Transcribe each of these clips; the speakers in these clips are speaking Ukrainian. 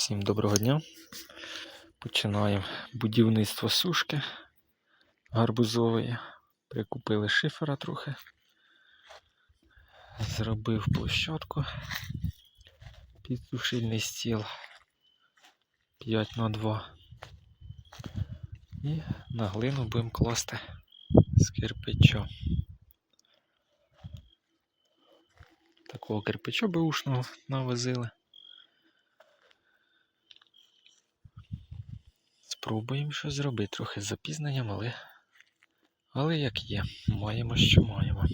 Всім доброго дня. Починаємо будівництво сушки гарбузової. Прикупили шифера трохи. Зробив площадку під сушильний стіл 5 на 2 І на глину будемо класти з кирпича. Такого кирпича беушного навозили. Спробуємо щось зробити трохи з запізненням, але, але як є, маємо, що маємо.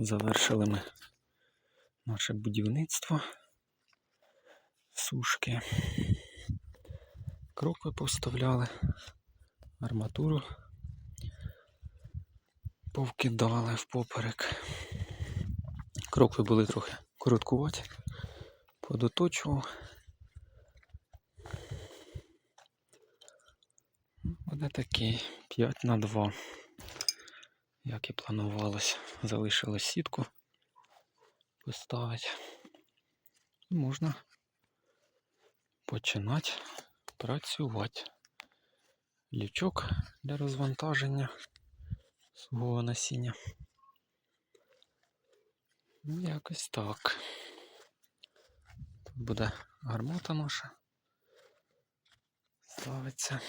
Завершили ми наше будівництво сушки. Крокви поставляли, арматуру повкидали впоперек. Крокви були трохи короткуваті, подоточував. Буде такий 5 на 2 як і планувалось. Залишилось сітку поставити. Можна починати працювати. Лючок для розвантаження свого насіння. Ну, Якось так. Тут буде гармота наша. Ставиться.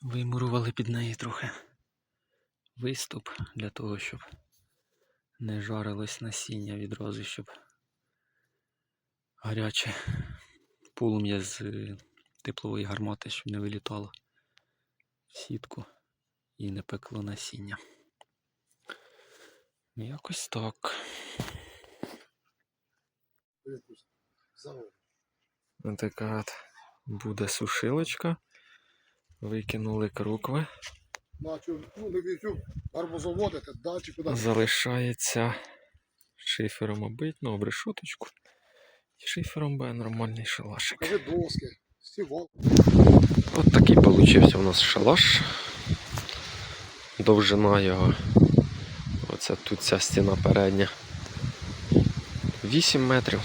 Вимурували під неї трохи виступ для того, щоб не жарилось насіння відразу, щоб гаряче полум'я з е, теплової гармати, щоб не вилітало в сітку і не пекло насіння. Ну, Якось так. Ось така буде сушилочка. Викинули крукви. Бачу, ну не візю, арбузоводити, далі куди. Залишається шифером обить, ну, обрешоточку. І шифером буде нормальний шалашик. Кажи доски, стівал. От такий получився у нас шалаш. Довжина його. Оце тут ця стіна передня. 8 метрів.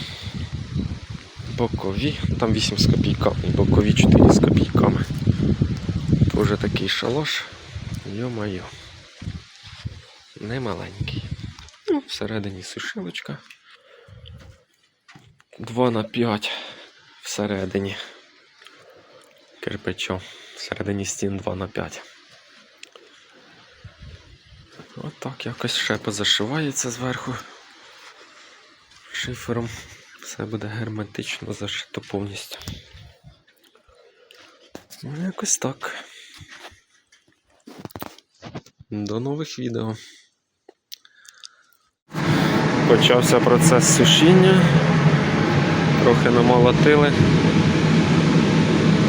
Бокові, там 8 з копійками, бокові 4 з копійками. Тоже такий шалаш. Йо-моє. Не маленький. Ну, всередині сушилочка. 2 на 5 всередині кирпичом. Всередині стін 2 на 5. От так якось ще позашивається зверху шифером. Все буде герметично зашито повністю. Ну, якось так. До нових відео. Почався процес сушіння. Трохи намолотили.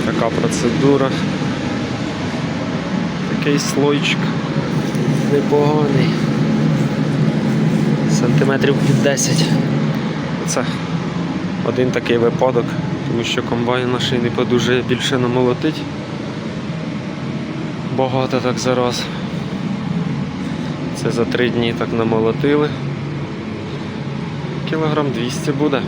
Така процедура. Такий слойчик непоганий. Сантиметрів під 10. Це один такий випадок, тому що комбайн наш не подужає більше намолотить. Багато так зараз. Це за три дні так намолотили. Кілограм 200 буде.